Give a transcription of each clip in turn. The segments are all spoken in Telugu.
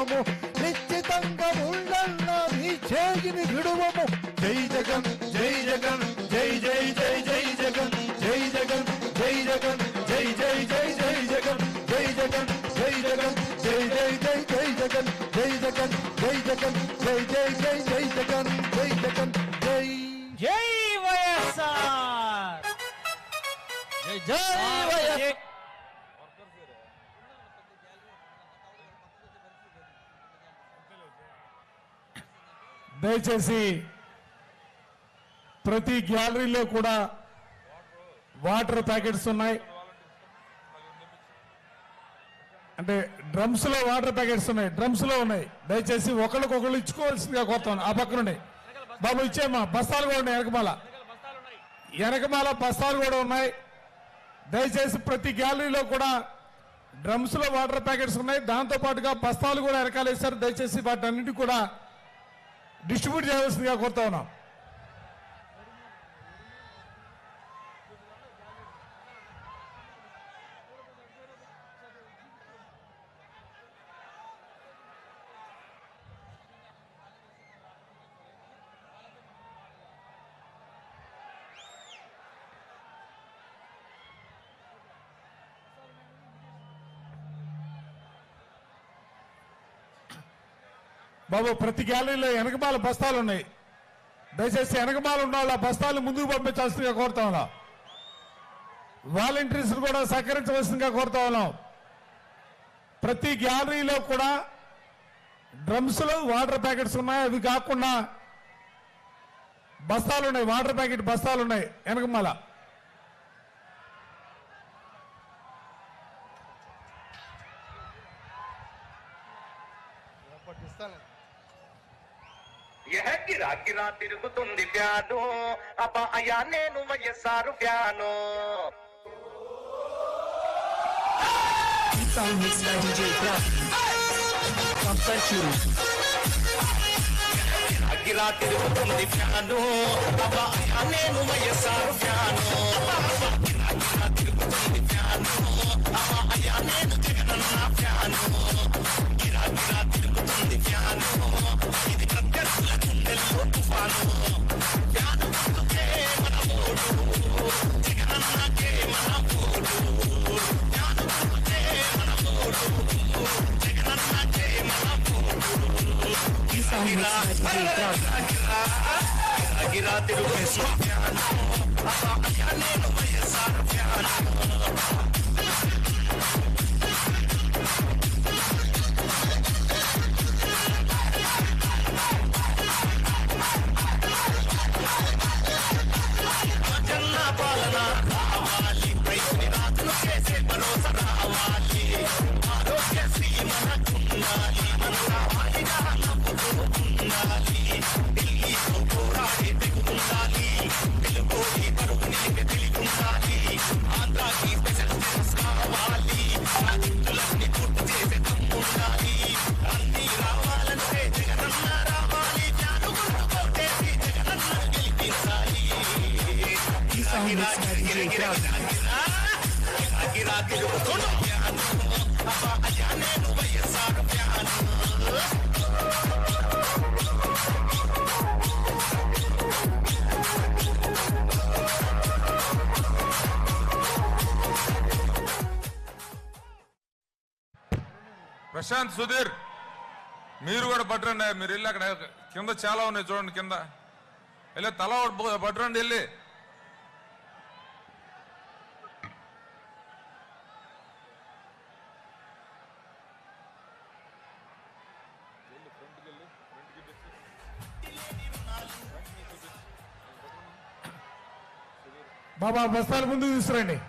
విడువము నిశ్చితంగా ఉండన్న మీ చేయిని విడువము జై జగన్ జై జగన్ జై జై జై జై జగన్ జై జగన్ జై జగన్ జై జై జై జై జగన్ జై జగన్ జై జగన్ జై జై జై జై జగన్ జై జగన్ జై జగన్ జై జై జై జై జగన్ జై జగన్ జై జై వైఎస్ఆర్ జై జై దయచేసి ప్రతి గ్యాలరీలో కూడా వాటర్ ప్యాకెట్స్ ఉన్నాయి. అంటే డ్రమ్స్లో వాటర్ ప్యాకెట్స్ ఉన్నాయి. డ్రమ్స్లో ఉన్నాయి. దయచేసి ఒకరికొకరు ఇచ్చుకోవాల్సిందిగా కోరుతాను ఆ పక్కన ఉన్నాయి బాబు ఇచ్చేమ్మా బస్తాలు కూడా ఉన్నాయి వెనకమాల. ఎనకమాల బస్తాలు కూడా ఉన్నాయి. దయచేసి ప్రతి గ్యాలరీలో కూడా డ్రమ్స్లో వాటర్ ప్యాకెట్స్ ఉన్నాయి. దాంతో పాటుగా బస్తాలు కూడా ఎరకాలేశారు దయచేసి వాటన్నిటి కూడా డిస్ట్రిబ్యూట్ చేయాల్సిందిగా కోరుతా ఉన్నాం. బాబు ప్రతి గ్యాలరీలో వెనకమాల బస్తాలు ఉన్నాయి. దయచేసి వెనకమాల ఉన్న వాళ్ళ బస్తాలు ముందుకు పంపించాల్సిందిగా కోరుతా ఉన్నాం. వాలంటీర్స్ కూడా సహకరించవలసిందిగా కోరుతా ఉన్నాం. ప్రతి గ్యాలరీలో కూడా డ్రమ్స్లో వాటర్ ప్యాకెట్స్ ఉన్నాయి. అవి కాకుండా బస్తాలు ఉన్నాయి. వాటర్ ప్యాకెట్ బస్తాలు ఉన్నాయి. వెనకమాల. యహ గిరాకిరా తిరుగుతుంది ప్యాను. అబ్బా నేను వైఎస్ఆర్ ప్యాను Song తిరుగుతుంది ప్యాను. అబ్బా నేను వైఎస్ఆర్ ప్యాను తిరుగుతుంది ప్యాను. అబ్బా నేను జగనన్న ప్యాను తెలుగు ప్రశాంత్ సుధీర్ మీరు కూడా పట్టరండి. మీరు వెళ్ళి అక్కడ కింద చాలా ఉన్నాయి చూడండి కింద. వెళ్ళి తల ఒకటి పట్టరండి వెళ్ళి. బాబా బస్తాలు ముందుకు తీసుకురండి.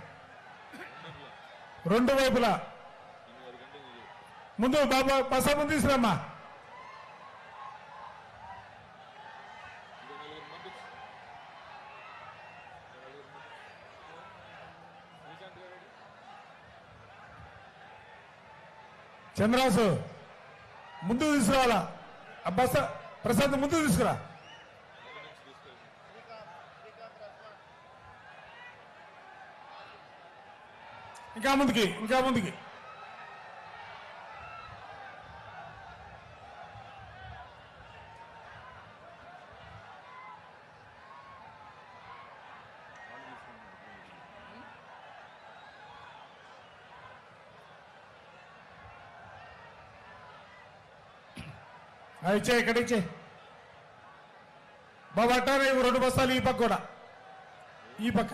రెండు వైపులా. ముందు బాబా బస్తా ముందు తీసుకురమ్మా. చంద్రాసు ముందు తీసుకురావాలా? ఆ బస్తా ప్రసాద్ ముందు తీసుకురా. ఇంకా ముందుకి ఇంకా ముందుకి. ఇచ్చే ఇక్కడ ఇచ్చే. బాబా అట్టారా ఇవి రెండు బస్తాలు ఈ పక్క కూడా. ఈ పక్క.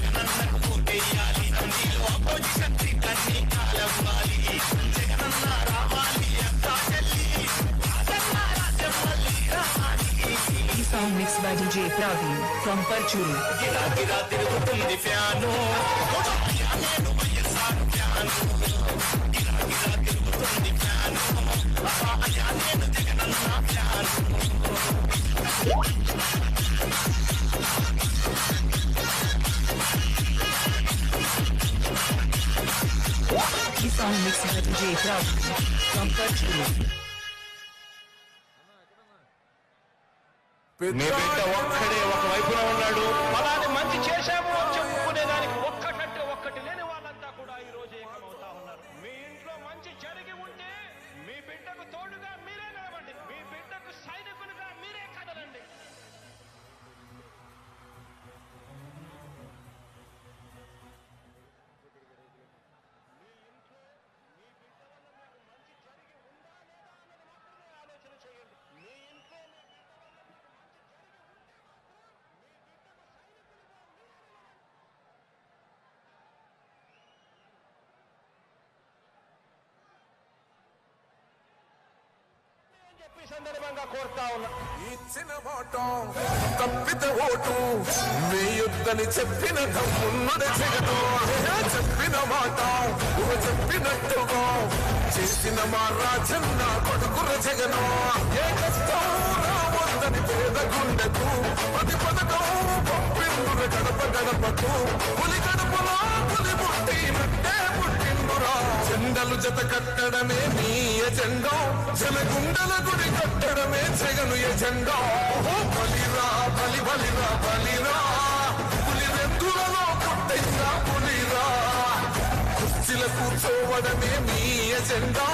song mixed by DJ Praveen from Parchuri. गिरा गिरा तेरे को तुम दी पियानो पियानो भैया सानो पियानो गिरा गिरा तेरे को तुम दी पियानो अपा आया ने न देखना ना piano This song mixed by DJ Praveen from Parchuri. めべた別れ別れ సందర్భంగా కోరుతా ఉన్నా. ఇచ్చిన మాట తప్పిత ఓటు వేయొద్దని చెప్పిన తమ్మున్నది చెప్పిన మాట చెప్పినట్టుగా చేసిన మా రాజన్న కొడుకుల జగను ఏ కష్టం రావద్దని పేద గుండెకు. పది పథకం పంపిండుర గడప గడపకు. పులి గడప జెండలు జత కట్టడమే మీ ఎజెండా. జనగుండల గుడి కట్టడమే జగను ఎజెండా. బలిరా బలి బలిరా బలిరా. పులి వెందులలో పుట్టిందా పులిరా. కుర్చీల కూర్చోవడమే మీ ఎజెండా.